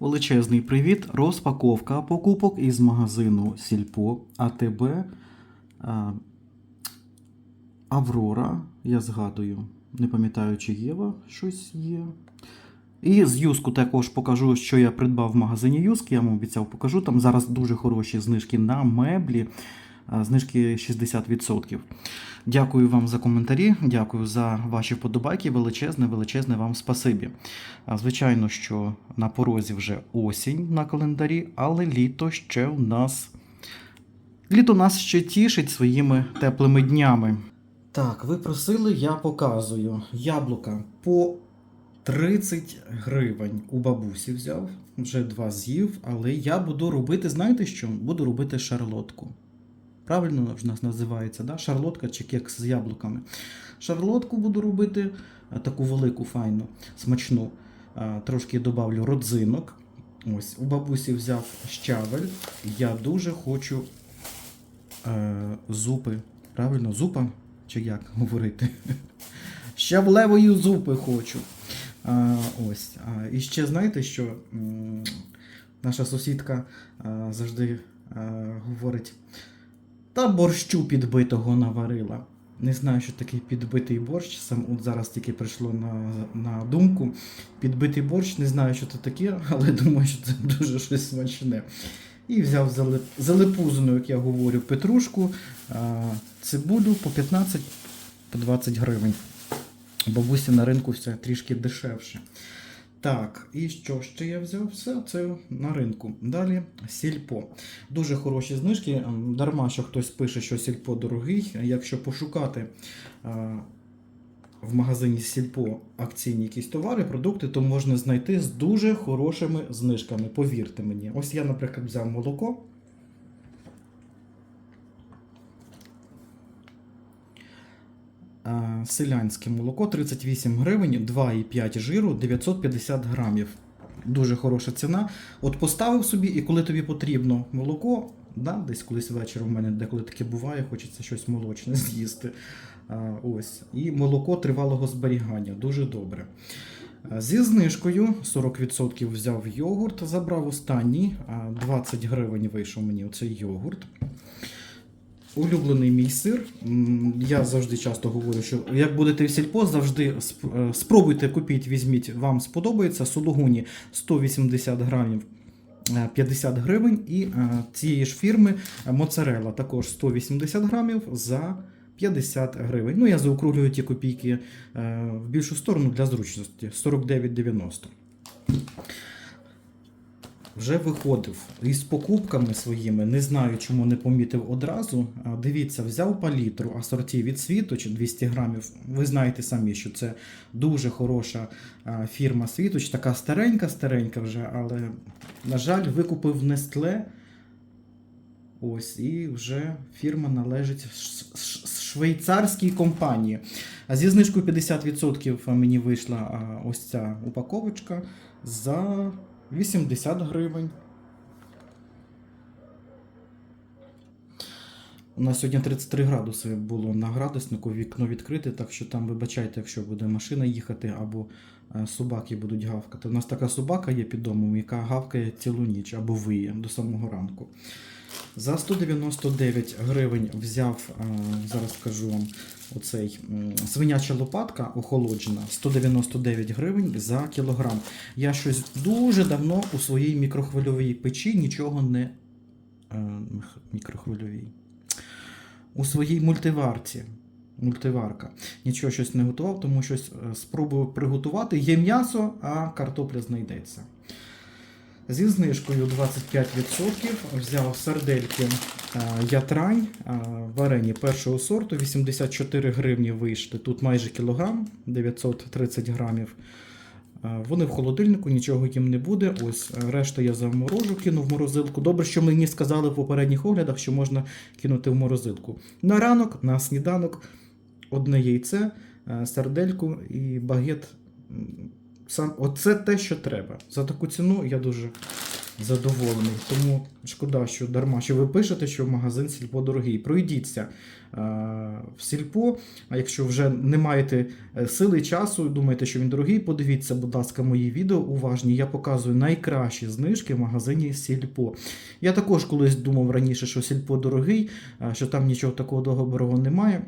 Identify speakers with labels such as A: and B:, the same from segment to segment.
A: Величезний привіт. Розпаковка покупок із магазину Сільпо АТБ Аврора. Я згадую, не пам'ятаю, чи Єва щось є. І з Юску також покажу, що я придбав в магазині Юск. Я вам обіцяв покажу. Там зараз дуже хороші знижки на меблі. А, Знижки 60%. Дякую вам за коментарі, дякую за ваші вподобайки. Величезне, величезне вам спасибі. Звичайно, що на порозі вже осінь на календарі, але літо ще у нас. Літо нас ще тішить своїми теплими днями. Так, ви просили, я показую. Яблука по 30 гривень у бабусі взяв, вже два з'їв, але я буду робити, знаєте що? Буду робити шарлотку. Правильно ж нас називається, да? шарлотка чи кекс з яблуками. Шарлотку буду робити е, таку велику, файну, смачну. Е, Трошки додавлю родзинок. Ось, у бабусі взяв щавель. Я дуже хочу е, зупи. Правильно, зупа? Чи як говорити? Щавлевої зупи хочу. А, ось. А, і ще знаєте, що наша сусідка завжди говорить: та борщу підбитого наварила. Не знаю, що таке підбитий борщ. Сам от зараз тільки прийшло на, на думку. Підбитий борщ, не знаю, що це таке, але думаю, що це дуже щось смачне. І взяв залип, залипузну, як я говорю, петрушку, цибулю по 15 по 20 гривень. Бабусі на ринку все трішки дешевше. Так, і що ще я взяв? Все це на ринку. Далі сільпо. Дуже хороші знижки. Ем, Дарма, що хтось пише, що сільпо дорогий. Якщо пошукати а, в магазині сільпо акційні якісь товари, продукти, то можна знайти з дуже хорошими знижками. Повірте мені. Ось я, наприклад, взяв молоко. Селянське молоко 38 гривень, 2,5 жиру, 950 грамів. Дуже хороша ціна. От поставив собі, і коли тобі потрібно молоко, да, десь колись ввечері у мене деколи таке буває, хочеться щось молочне з'їсти. Ось. І молоко тривалого зберігання. Дуже добре. Е, Зі знижкою 40% взяв йогурт, забрав останній, 20 гривень вийшов мені оцей йогурт. Улюблений мій сир. Я завжди часто говорю, що як будете в сільпо, завжди е, спробуйте купіть, візьміть, вам сподобається. Сулугуні 180 грамів. е, 50 гривень і е, цієї ж фірми е, моцарелла також 180 грамів за 50 гривень. Ну, я заокруглюю ті копійки е, в більшу сторону для зручності 49,90. Вже виходив із покупками своїми, не знаю, чому не помітив одразу. Дивіться, взяв палітру асорті від Світоч 200 грамів. Ви знаєте самі, що це дуже хороша фірма Світоч, така старенька-старенька вже, але, на жаль, викупив Нестле. Ось, і вже фірма належить швейцарській компанії. А зі знижкою 50% мені вийшла ось ця упаковочка за 80 гривень. У нас сьогодні 33 градуси було на градуснику, вікно відкрите, так що там вибачайте, якщо буде машина їхати або е, собаки будуть гавкати. У нас така собака є під домом, яка гавкає цілу ніч або виє до самого ранку. За 199 гривень взяв, е, зараз скажу вам, оцей свиняча лопатка охолоджена 199 гривень за кілограм. Я щось дуже давно у своїй мікрохвильовій печі нічого не. Е, мікрохвильовій. У своїй мультиварці. Мультиварка. Нічого щось не готував, тому щось е, спробую приготувати. Є м'ясо, а картопля знайдеться. Зі знижкою 25% взяв сардельки е, ятрань, е, варені першого сорту, 84 гривні вийшли. Тут майже кілограм, 930 грамів. Е, Вони в холодильнику, нічого їм не буде. Ось решта я заморожу, кину в морозилку. Добре, що мені сказали в попередніх оглядах, що можна кинути в морозилку. На ранок, на сніданок, одне яйце, сардельку і багет. Сам, оце те, що треба. За таку ціну я дуже задоволений. Тому шкода, що дарма, що ви пишете, що магазин сільпо дорогий. Пройдіться е, в сільпо. А якщо вже не маєте е, сили часу, думаєте, що він дорогий, подивіться, будь ласка, мої відео уважні. Я показую найкращі знижки в магазині Сільпо. Я також колись думав раніше, що сільпо дорогий, е, що там нічого такого доброго немає.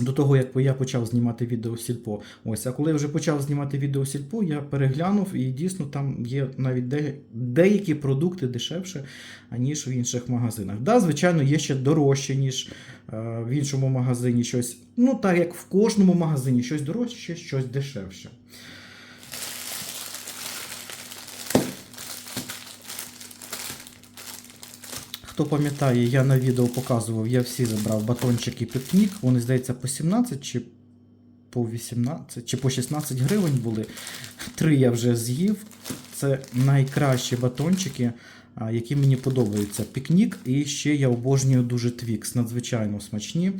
A: До того, як я почав знімати відео Сільпо. Ось, а коли я вже почав знімати відео Сільпо, я переглянув і дійсно там є навіть де, деякі продукти дешевше, аніж в інших магазинах. Да, звичайно, є ще дорожче, ніж е, в іншому магазині щось. Ну, так як в кожному магазині щось дорожче, щось дешевше. Хто пам'ятає, я на відео показував, я всі забрав батончики пікнік. Вони, здається, по 17 чи по 18 чи по 16 гривень були. Три я вже з'їв. Це найкращі батончики, які мені подобаються. Пікнік і ще я обожнюю дуже твікс, надзвичайно смачні.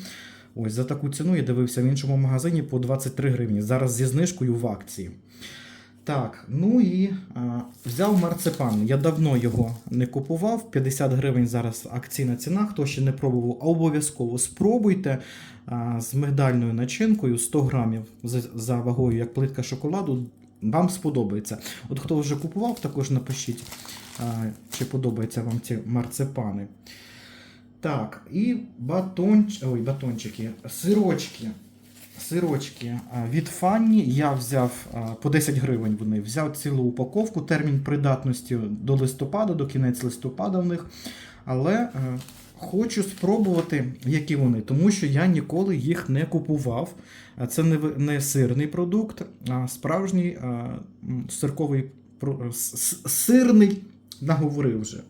A: Ось за таку ціну я дивився в іншому магазині по 23 гривні. Зараз зі знижкою в акції. Так, ну і а, взяв марципан. Я давно його не купував. 50 гривень зараз акційна ціна. Хто ще не пробував, обов'язково спробуйте. А, з мигдальною начинкою 100 грамів за, за вагою, як плитка шоколаду. Вам сподобається. От хто вже купував, також напишіть, а, чи подобаються вам ці марципани. Так, і батонч... Ой, батончики, сирочки. Сирочки від Фанні я взяв по 10 гривень. Вони взяв цілу упаковку. Термін придатності до листопада, до кінець листопада в них. Але е, хочу спробувати, які вони, тому що я ніколи їх не купував. Це не, сирний продукт, а справжній сирковий сирний, наговорив вже.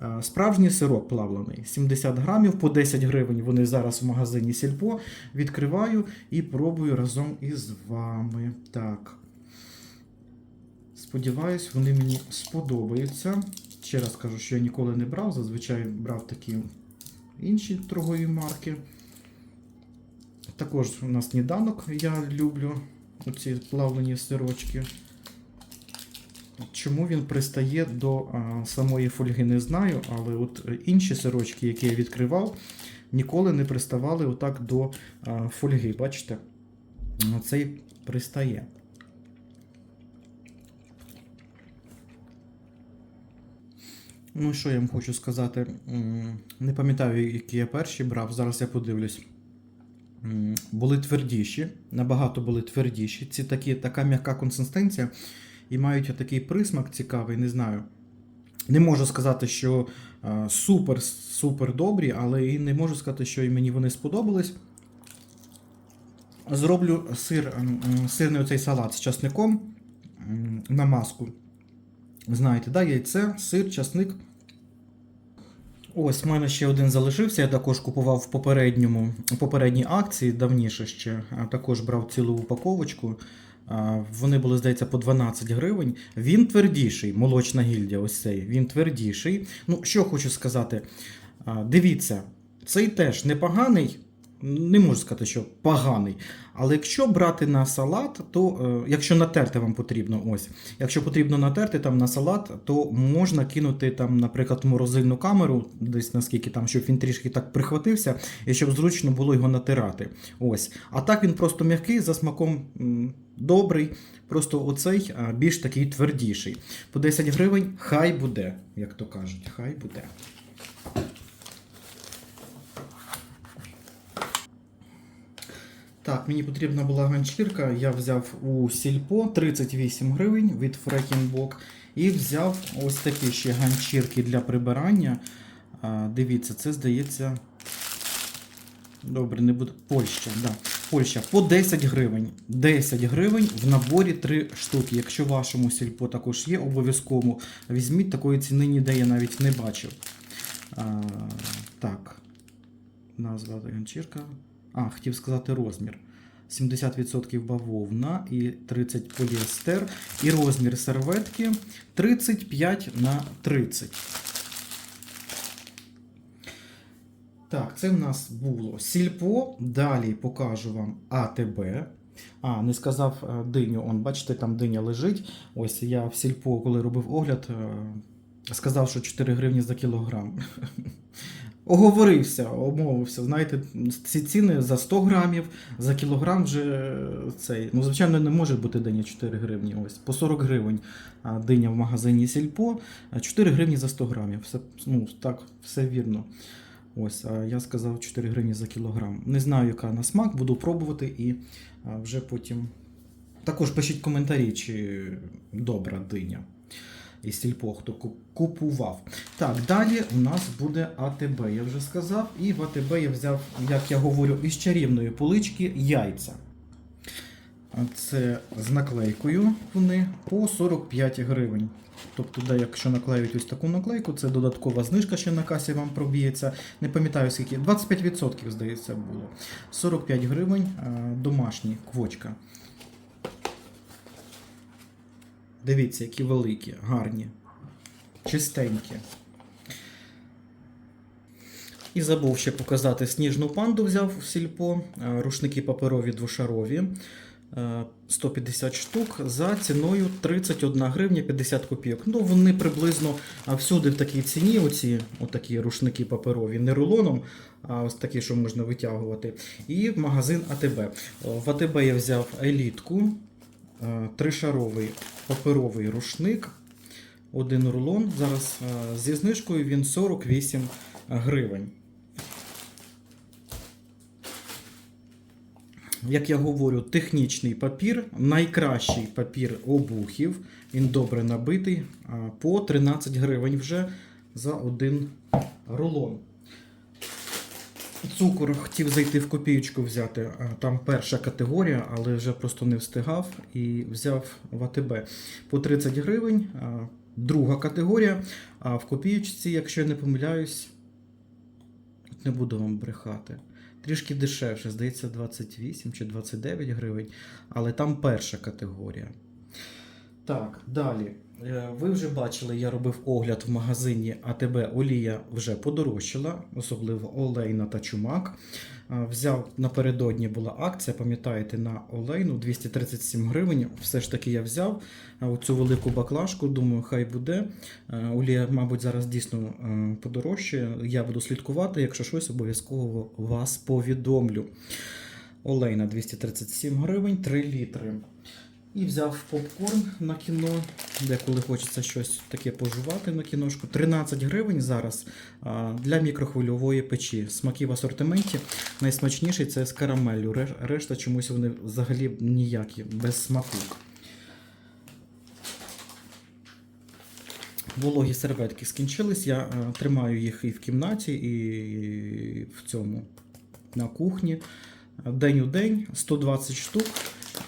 A: А, Справжній сирок плавлений, 70 грамів по 10 гривень. Вони зараз в магазині Сільпо. Відкриваю і пробую разом із вами. Так. Сподіваюсь, вони мені сподобаються. Ще раз кажу, що я ніколи не брав. Зазвичай брав такі інші торгові марки. Також у нас сніданок я люблю оці плавлені сирочки. Чому він пристає до а, самої фольги, не знаю, але от е, інші сирочки, які я відкривав, ніколи не приставали отак до а, фольги. Бачите? Цей пристає. Ну, що я вам хочу сказати? Не пам'ятаю, які я перші брав. Зараз я подивлюсь. Були твердіші, набагато були твердіші. Ці такі, така м'яка консистенція і мають такий присмак цікавий, не знаю. Не можу сказати, що е, супер, супер добрі, але і не можу сказати, що і мені вони сподобались. Зроблю сир, м, м, сирний оцей салат з часником на маску. Знаєте, да, яйце, сир, часник. Ось, в мене ще один залишився. Я також купував в попередньому, попередній акції давніше ще. Також брав цілу упаковочку. Вони були, здається, по 12 гривень. Він твердіший, молочна гільдія, ось цей. Він твердіший. Ну, що хочу сказати. Дивіться, цей теж непоганий. Не можу сказати, що поганий. Але якщо брати на салат, то е, якщо натерти вам потрібно, ось, якщо потрібно натерти там на салат, то можна кинути там, наприклад, морозильну камеру, десь наскільки там, щоб він трішки так прихватився, і щоб зручно було його натирати. Ось. А так він просто м'який, за смаком добрий. Просто оцей більш такий твердіший. По 10 гривень хай буде, як то кажуть, хай буде. Так, мені потрібна була ганчірка. Я взяв у сільпо 38 гривень від Фрекінбок. І взяв ось такі ще ганчірки для прибирання. Дивіться, це здається. Добре, не буде. Польща, да. Польща по 10 гривень. 10 гривень в наборі 3 штуки. Якщо вашому сільпо також є, обов'язково візьміть такої ціни ніде я навіть не бачив. А, так. Назва ганчірка. А, хотів сказати розмір. 70% бавовна і 30 поліестер. І розмір серветки 35 на 30. Так, це в нас було сільпо. Далі покажу вам АТБ. А, не сказав е, диню. Он, бачите, там диня лежить. Ось я в сільпо, коли робив огляд, е, сказав, що 4 гривні за кілограм. Оговорився, обмовився. Знаєте, ці ціни за 100 грамів, за кілограм вже цей. Ну, звичайно, не може бути диня 4 гривні. Ось по 40 гривень диня в магазині Сільпо, 4 гривні за 100 грамів. Все, ну, так, все вірно. Ось, а я сказав 4 гривні за кілограм. Не знаю, яка на смак, буду пробувати і вже потім. Також пишіть коментарі, чи добра диня із сільпо, хто купував. Так, далі у нас буде АТБ, я вже сказав. І в АТБ я взяв, як я говорю, із чарівної полички яйця. Це з наклейкою вони по 45 гривень. Тобто, де, якщо наклеюють ось таку наклейку, це додаткова знижка ще на касі вам проб'ється. Не пам'ятаю скільки, 25% здається було. 45 гривень а, домашні квочка. Дивіться, які великі, гарні, чистенькі. І забув ще показати сніжну панду взяв в сільпо, е, рушники паперові двошарові. е, 150 штук за ціною 31 гривня 50 копійок. Ну, вони приблизно всюди в такій ціні, оці отакі рушники паперові, не рулоном, а ось такі, що можна витягувати. І магазин АТБ. В АТБ я взяв елітку, е, тришаровий паперовий рушник, один рулон. Зараз е, зі знижкою він 48 гривень. Як я говорю, технічний папір, найкращий папір обухів. Він добре набитий. По 13 гривень вже за один рулон. Цукор хотів зайти в копієчку взяти. Там перша категорія, але вже просто не встигав і взяв в АТБ по 30 гривень. Друга категорія. А в копієчці, якщо я не помиляюсь, не буду вам брехати. Трішки дешевше, здається, 28 чи 29 гривень, але там перша категорія. Так, далі. Е, Ви вже бачили, я робив огляд в магазині АТБ Олія вже подорожчала, особливо олейна та чумак. Е, Взяв напередодні була акція, пам'ятаєте, на олейну 237 гривень. Все ж таки я взяв е, оцю велику баклажку. Думаю, хай буде. Олія, мабуть, зараз дійсно подорожчає. Я буду слідкувати. Якщо щось, обов'язково вас повідомлю. Олейна 237 гривень, 3 літри. І взяв попкорн на кіно, деколи хочеться щось таке пожувати на кіношку. 13 гривень зараз для мікрохвильової печі. Смаки в асортименті. Найсмачніший це з карамеллю. Решта чомусь вони взагалі ніякі, без смаку. Вологі серветки скінчились. Я е, тримаю їх і в кімнаті, і в цьому на кухні. День у день 120 штук.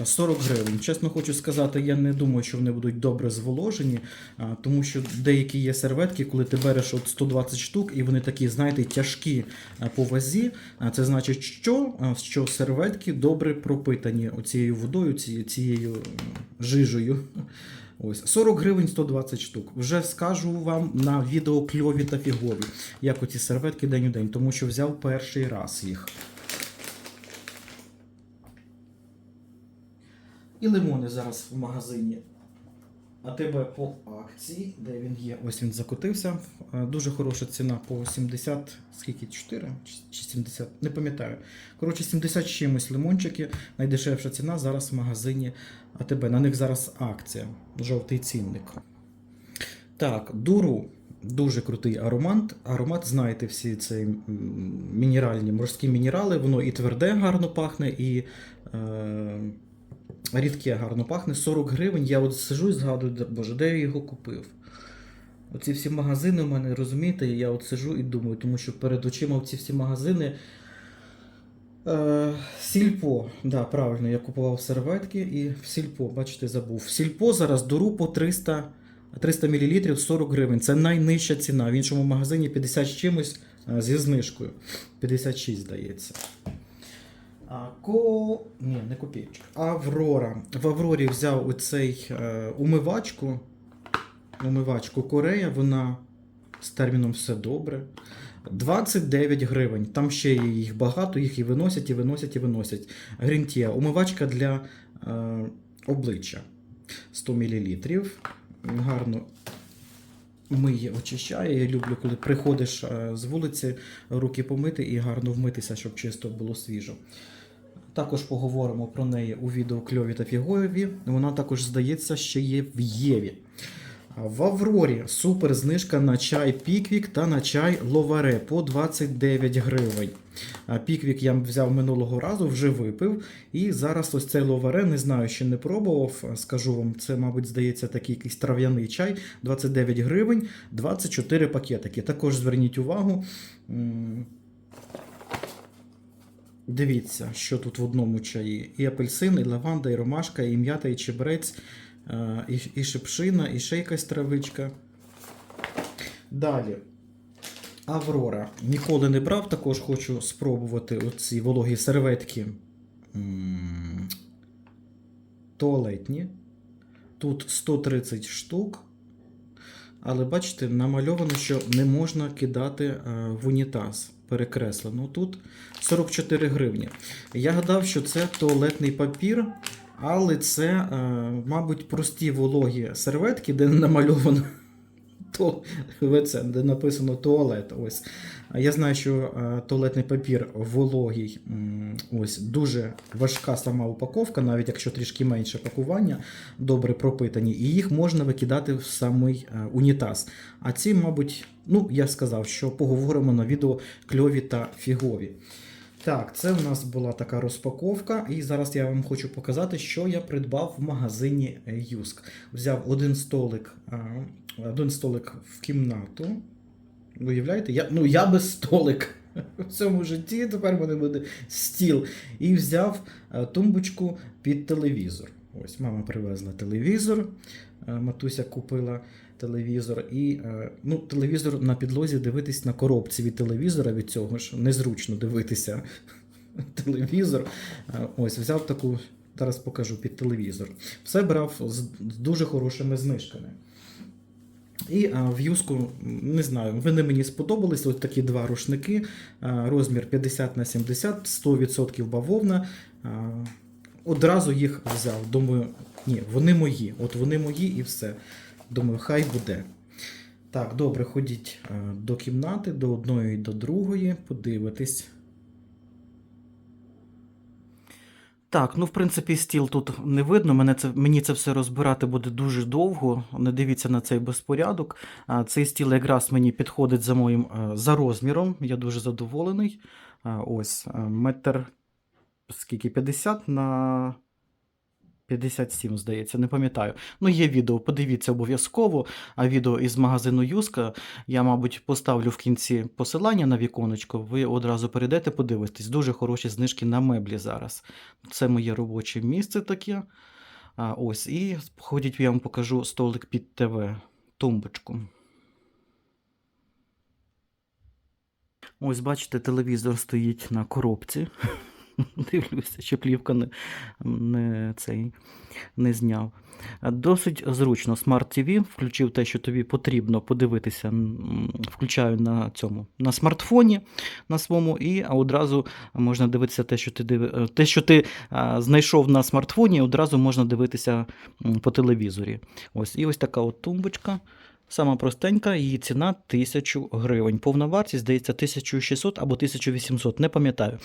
A: 40 гривень. Чесно хочу сказати, я не думаю, що вони будуть добре зволожені, тому що деякі є серветки, коли ти береш от 120 штук, і вони такі, знаєте, тяжкі по вазі. Це значить, що, що серветки добре пропитані оцією водою, цією жижею. Ось 40 гривень 120 штук. Вже скажу вам на відео кльові та фігові, як оці серветки день у день, тому що взяв перший раз їх. І лимони зараз в магазині. А тебе по акції, де він є? Ось він закотився. Е, Дуже хороша ціна по 70, скільки? 4 чи 70, не пам'ятаю. Коротше, 70 чимось лимончики. Найдешевша ціна зараз в магазині АТБ. На них зараз акція. Жовтий цінник. Так, дуру. Дуже крутий аромат. Аромат, знаєте, всі ці мінеральні морські мінерали, воно і тверде гарно пахне, і е, рідке гарно пахне. 40 гривень. Я от сижу і згадую, боже, де я його купив. Оці всі магазини у мене, розумієте, я от сижу і думаю, тому що перед очима ці всі магазини. Е, сільпо, да, правильно, я купував серветки і в сільпо, бачите, забув. В сільпо зараз дуру по 300, 300 мл 40 гривень. Це найнижча ціна. В іншому магазині 50 з чимось е, зі знижкою. 56, здається. А, ко... Ні, не копійочка. Аврора. В Аврорі взяв оцей е, умивачку. Умивачку Корея, вона з терміном все добре. 29 гривень. Там ще їх багато, їх і виносять, і виносять, і виносять. Грінтія. Умивачка для е, обличчя 100 мл. Гарно миє, очищає. Я люблю, коли приходиш е, з вулиці, руки помити і гарно вмитися, щоб чисто було свіжо. Також поговоримо про неї у відео кльові та фігові. Вона також, здається, ще є в Єві. В Аврорі супер знижка на чай Піквік та на чай Ловаре по 29 гривень. Піквік я взяв минулого разу, вже випив. І зараз ось цей Ловаре, не знаю, ще не пробував. Скажу вам, це, мабуть, здається, такий якийсь трав'яний чай. 29 гривень, 24 пакетики. Також зверніть увагу. Дивіться, що тут в одному чаї. І апельсин, і лаванда, і ромашка, і м'ята, і чебрець, е, і, і шипшина, і ще якась травичка. Далі. Аврора. Ніколи не брав, також хочу спробувати оці вологі серветки. Туалетні. Тут 130 штук. Але бачите, намальовано, що не можна кидати е, в унітаз. Перекреслено. Тут 44 гривні. Я гадав, що це туалетний папір, але це, е, мабуть, прості вологі серветки, де намальовано то, ВЦ, де написано туалет. Ось. Я знаю, що е, туалетний папір вологий, ось дуже важка сама упаковка, навіть якщо трішки менше пакування, добре пропитані, і їх можна викидати в самий е, унітаз. А ці, мабуть, ну я сказав, що поговоримо на відео кльові та фігові. Так, це в нас була така розпаковка, і зараз я вам хочу показати, що я придбав в магазині е, Юск. Взяв один столик, один столик в кімнату. Уявляєте? Я, ну, я без столик в цьому житті, тепер мене буде стіл. І взяв е, тумбочку під телевізор. Ось мама привезла телевізор, е, матуся купила телевізор. І е, ну, телевізор на підлозі дивитись на коробці від телевізора від цього ж незручно дивитися телевізор. Е, Ось взяв таку, зараз покажу під телевізор. Все брав з дуже хорошими знижками. І а, в юску, не знаю, вони мені сподобались. Ось такі два рушники, а, розмір 50 на 70, 100% бавовна. А, одразу їх взяв. Думаю, ні, вони мої. От вони мої і все. Думаю, хай буде. Так, добре, ходіть до кімнати, до одної і до другої, подивитись. Так, ну в принципі, стіл тут не видно. Мене це, мені це все розбирати буде дуже довго. Не дивіться на цей безпорядок. Цей стіл якраз мені підходить за моїм за розміром. Я дуже задоволений. Ось метр скільки 50 на 57, здається, не пам'ятаю. Ну, є відео, подивіться обов'язково. А відео із магазину Юска я, мабуть, поставлю в кінці посилання на віконечко. Ви одразу перейдете, подивитесь. Дуже хороші знижки на меблі зараз. Це моє робоче місце таке. А, ось, і ходіть, я вам покажу столик під ТВ, тумбочку. Ось, бачите, телевізор стоїть на коробці. Дивлюся, що плівка не, не, цей, не зняв. Досить зручно. Smart TV включив те, що тобі потрібно подивитися. Включаю на цьому на смартфоні на своєму, і одразу можна дивитися те, що ти диви... те, що ти знайшов на смартфоні, одразу можна дивитися по телевізорі. Ось і ось така от тумбочка. Сама простенька, її ціна 1000 гривень. Повна вартість, здається, 1600 або 1800, не пам'ятаю.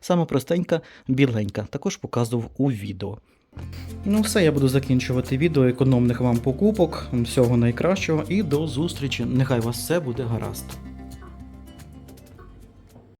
A: Сама простенька, біленька. Також показував у відео. Ну, все, я буду закінчувати відео економних вам покупок. Всього найкращого і до зустрічі. Нехай вас все буде гаразд.